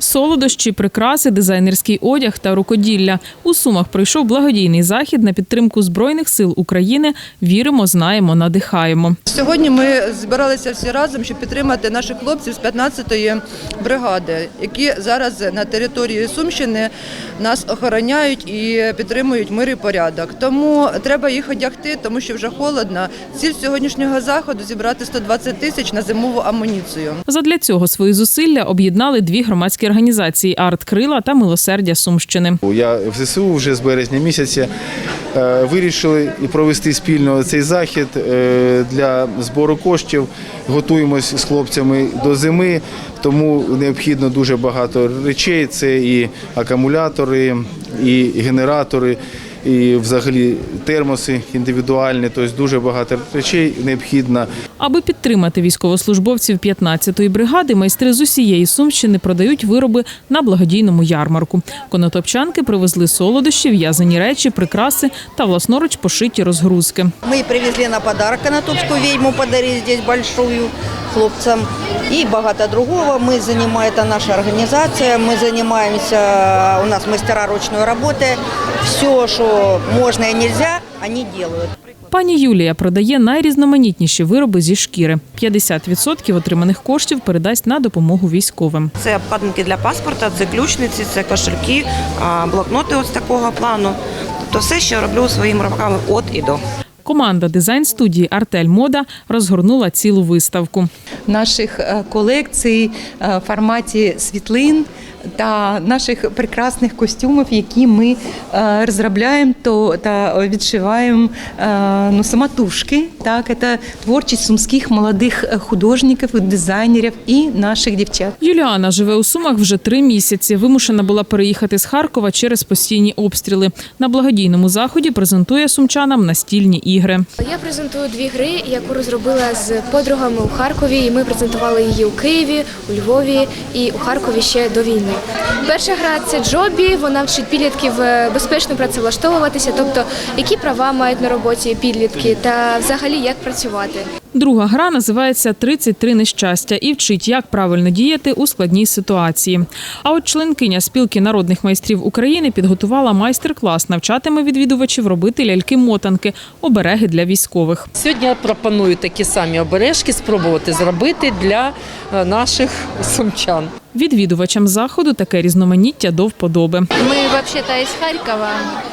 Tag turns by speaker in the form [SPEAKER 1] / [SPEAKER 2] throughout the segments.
[SPEAKER 1] Солодощі, прикраси, дизайнерський одяг та рукоділля. У Сумах пройшов благодійний захід на підтримку Збройних сил України. Віримо, знаємо, надихаємо.
[SPEAKER 2] Сьогодні ми збиралися всі разом, щоб підтримати наших хлопців з 15-ї бригади, які зараз на території Сумщини нас охороняють і підтримують мир і порядок. Тому треба їх одягти, тому що вже холодно. Ціль сьогоднішнього заходу зібрати 120 тисяч на зимову амуніцію.
[SPEAKER 1] Задля цього свої зусилля об'єднали дві громадські організації Арт Крила та Милосердя Сумщини.
[SPEAKER 3] Я в ЗСУ вже з березня місяця е, вирішили провести спільно цей захід е, для збору коштів. Готуємось з хлопцями до зими, тому необхідно дуже багато речей. Це і акумулятори, і генератори. І взагалі термоси індивідуальні, тобто дуже багато речей необхідно.
[SPEAKER 1] Аби підтримати військовослужбовців 15-ї бригади, майстри з усієї Сумщини продають вироби на благодійному ярмарку. Конотопчанки привезли солодощі, в'язані речі, прикраси та власноруч пошиті розгрузки.
[SPEAKER 4] Мы привезли на подарок канатопскую ведьму, подарили здесь большую хлопцам. И богато другого. Мы занимаем, это наша организация, мы занимаемся, у нас мастера ручной работы. Все, что можно и нельзя, они делают.
[SPEAKER 1] Пані Юлія продає найрізноманітніші вироби зі шкіри. 50% отриманих коштів передасть на допомогу військовим.
[SPEAKER 5] Це обкладинки для паспорта, це ключниці, це кошельки, а, блокноти ось такого плану. Тобто все, що роблю своїми руками від і до.
[SPEAKER 1] Команда дизайн-студії Артель Мода розгорнула цілу виставку.
[SPEAKER 6] наших е, колекцій е, в форматі світлин та наших прекрасних костюмів, які ми е, розробляємо то та відшиваємо е, ну, самотужки. Так, це творчість сумських молодих художників, дизайнерів і наших дівчат.
[SPEAKER 1] Юліана живе у Сумах вже три місяці. Вимушена була переїхати з Харкова через постійні обстріли. На благодійному заході презентує сумчанам настільні ігри.
[SPEAKER 7] Я презентую дві гри, яку розробила з подругами у Харкові. І ми презентували її у Києві, у Львові і у Харкові ще до війни. Перша гра це Джобі. Вона вчить підлітків е, безпечно працевлаштовуватися, тобто які права мають на роботі підлітки, та взагалі як працювати.
[SPEAKER 1] Друга гра називається «33 нещастя і вчить, як правильно діяти у складній ситуації. А от членкиня спілки народних майстрів України підготувала майстер-клас, навчатиме відвідувачів робити ляльки-мотанки, обереги для військових.
[SPEAKER 8] Сьогодні я пропоную такі самі обережки спробувати зробити для е, наших сумчан.
[SPEAKER 1] Відвідувачам заходу таке різноманіття до вподоби.
[SPEAKER 9] Мы вообще-то из Харькова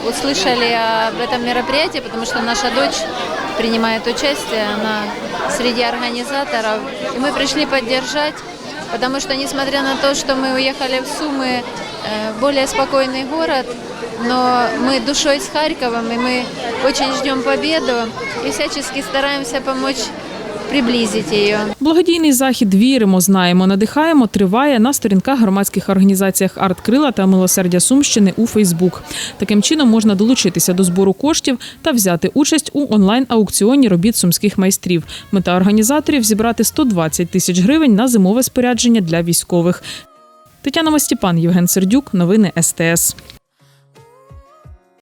[SPEAKER 9] услышали об этом мероприятии, потому что наша дочь принимает участие, она среди организаторов. И мы пришли поддержать, потому что несмотря на то, что мы уехали в Сумы, э, более спокойный город, но мы душой с Харьковом, и мы очень ждем победу и всячески стараемся помочь приблизить ее.
[SPEAKER 1] Благодійний захід Віримо, знаємо, надихаємо триває на сторінках громадських організаціях Арт Крила та Милосердя Сумщини у Фейсбук. Таким чином можна долучитися до збору коштів та взяти участь у онлайн-аукціоні робіт сумських майстрів. Мета організаторів зібрати 120 тисяч гривень на зимове спорядження для військових. Тетяна Мастіпан, Євген Сердюк, новини СТС.